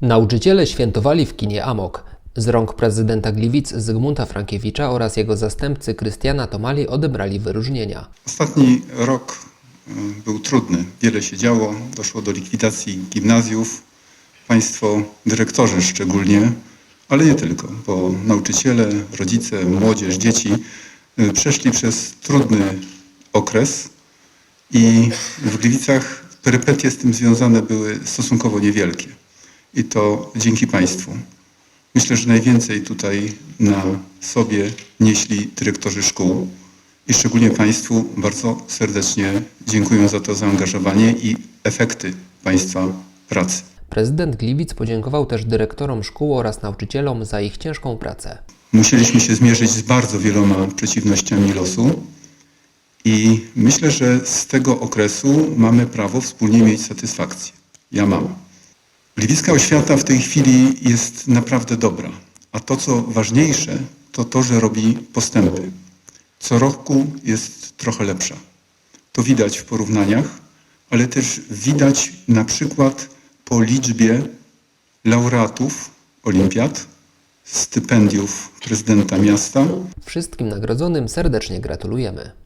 Nauczyciele świętowali w kinie Amok. Z rąk prezydenta Gliwic Zygmunta Frankiewicza oraz jego zastępcy Krystiana Tomali odebrali wyróżnienia. Ostatni rok y, był trudny. Wiele się działo. Doszło do likwidacji gimnazjów. Państwo, dyrektorzy szczególnie, ale nie tylko, bo nauczyciele, rodzice, młodzież, dzieci y, przeszli przez trudny okres i w Gliwicach perypetie z tym związane były stosunkowo niewielkie. I to dzięki Państwu. Myślę, że najwięcej tutaj na sobie nieśli dyrektorzy szkół i szczególnie Państwu bardzo serdecznie dziękuję za to zaangażowanie i efekty Państwa pracy. Prezydent Gliwic podziękował też dyrektorom szkół oraz nauczycielom za ich ciężką pracę. Musieliśmy się zmierzyć z bardzo wieloma przeciwnościami losu i myślę, że z tego okresu mamy prawo wspólnie mieć satysfakcję. Ja mam. Gliwicka oświata w tej chwili jest naprawdę dobra, a to co ważniejsze, to to, że robi postępy. Co roku jest trochę lepsza. To widać w porównaniach, ale też widać na przykład po liczbie laureatów olimpiad, stypendiów prezydenta miasta Wszystkim nagrodzonym serdecznie gratulujemy.